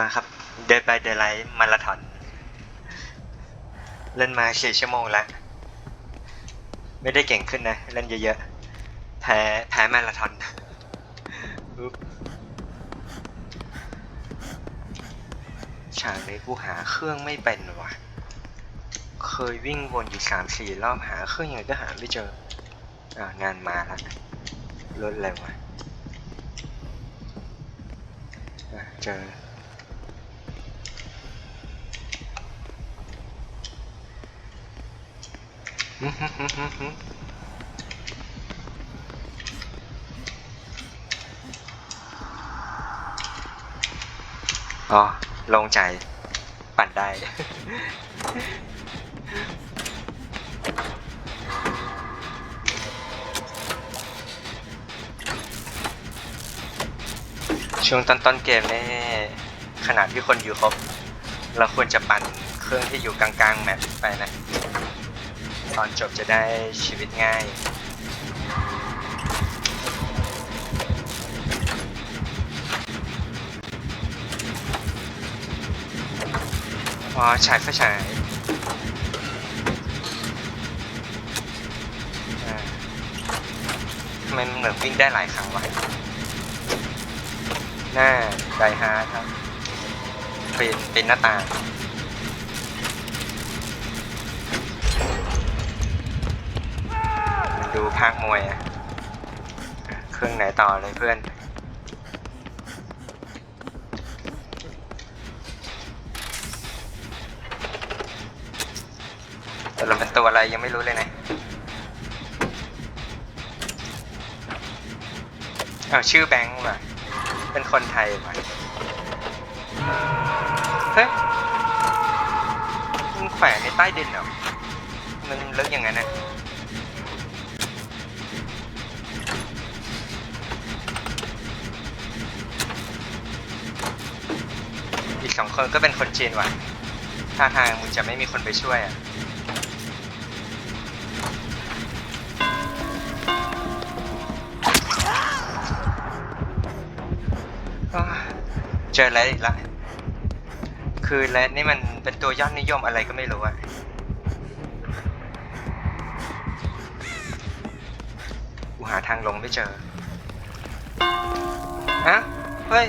มาครับ เดินไปเดินไลท์มาราธอน เล่นมาสี่ชั่วโมงแล้ว ไม่ได้เก่งขึ้นนะ เล่นเยอะๆ แพ้แพ้มาราธอนอุ๊บฉากนี้กูหาเครื่องไม่เป็นว่ะ เคยวิ่งวนอยู่สามสี่รอบหาเครื่องยังไงก็หาไม่เจอ อ่างานมาละรถเร็วว่ะเจอ อ๋อลงใจ ปั่นได้ ช่วงต้นต้นๆเกมนี่ขนาดที่คนอยู่ครบ เราควรจะปั่นเครื่องที่อยู่กลางๆแมปไปนะ ตอนจบจะได้ชีวิตง่ายอ๋อฉายไฟฉายมมันเหมือนวิ่งได้หลายครั้งวะหน้าไดฮาร์ดครับเป็นเป็นหน้าต่าง ภาคมวยอะเครื่องไหนต่อเลยเพื่อน แต่เราเป็นตัวอะไรยังไม่รู้เลยนะอ้าชื่อแบงค์ว่ะ เป็นคนไทยว่ะ เฮ้ยมันแขวนในใต้ดินเหรอ มันลึกอย่างนั้นนะอีกสอง คนก็เป็นคนจีนว่ะท่าทางมึงจะไม่มีคนไปช่วยอะเจอแล้วอีกแล้วคือแรดนี่มันเป็นตัวยอดนิยมอะไรก็ไม่รู้อะกูหาทางลงไม่เจออะเฮ้ย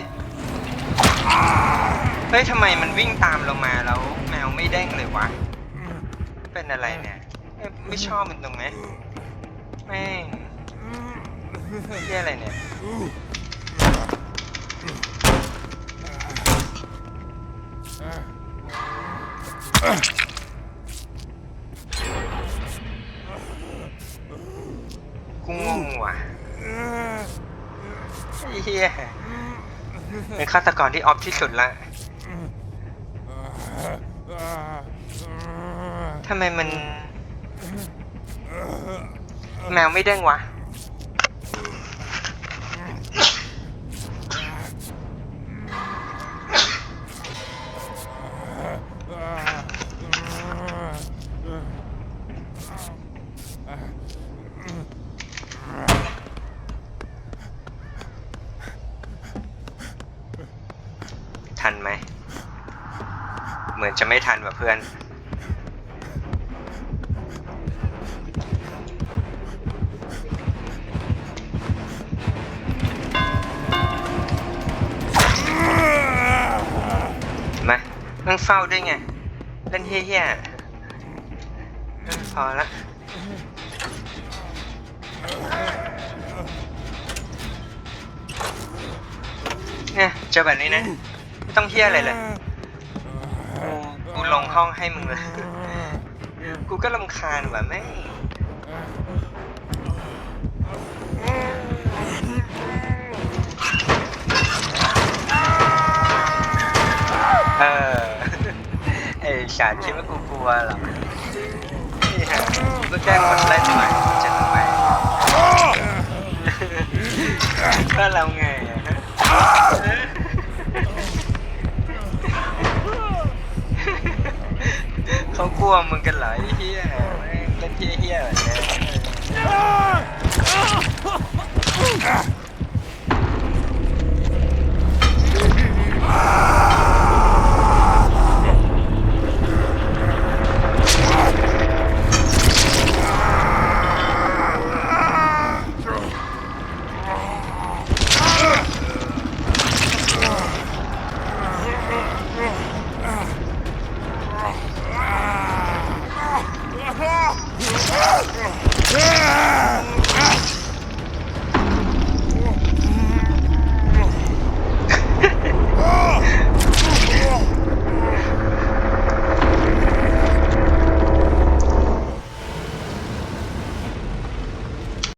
ฮ้ยทำไมมันวิ่งตามเรามาแล้วแมวไม่เด้งเลยวะ เป็นอะไรเนี่ย ไม่ชอบมันตรงไหนแม่งเรียอะไรเนี่ยกูงงว่ะเฮียเป็นฆาตกรที่ออฟที่สุดละ ทำไมมัน แมวไม่เด้งวะ ทันไหม มือนจะไม่ทันว่ะเพื่อน มานั่งเฝ้าด้วยไง เล่นเฮี้ยๆพอละเนี่ยเจอแบบนี้นะ ไม่ต้องเฮี้ยอะไรเลย ลงห้องให้มึงเลยกูก็ลำคาญว่ะแม่งเออไอ้ฉาดคิดว่ากูกลัวเหรอนี่ฮะกูก็แกล้งคนเล่นใหม่จ เขากลัวมึงกันเหรอไอ้เฮียเล่นเฮียเฮียแบบเนี้ย Ah!